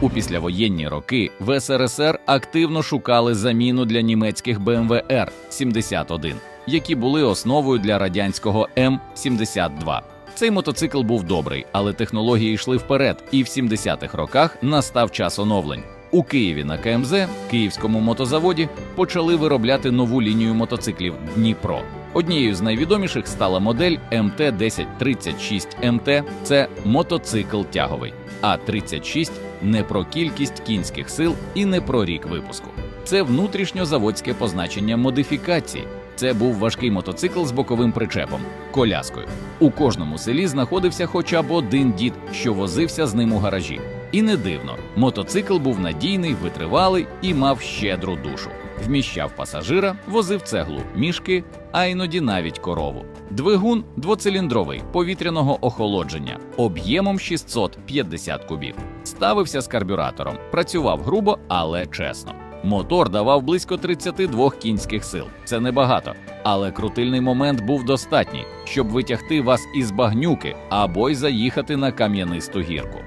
У післявоєнні роки в СРСР активно шукали заміну для німецьких BMW R-71, які були основою для радянського М-72. Цей мотоцикл був добрий, але технології йшли вперед, і в 70-х роках настав час оновлень. У Києві на КМЗ, Київському мотозаводі, почали виробляти нову лінію мотоциклів Дніпро. Однією з найвідоміших стала модель МТ-1036 МТ. Це мотоцикл тяговий, а 36 не про кількість кінських сил і не про рік випуску. Це внутрішньозаводське позначення модифікації. Це був важкий мотоцикл з боковим причепом, коляскою. У кожному селі знаходився хоча б один дід, що возився з ним у гаражі. І не дивно, мотоцикл був надійний, витривалий і мав щедру душу. Вміщав пасажира, возив цеглу, мішки, а іноді навіть корову. Двигун двоциліндровий повітряного охолодження об'ємом 650 кубів. Ставився з карбюратором, працював грубо, але чесно. Мотор давав близько 32 кінських сил. Це небагато, але крутильний момент був достатній, щоб витягти вас із багнюки або й заїхати на кам'янисту гірку.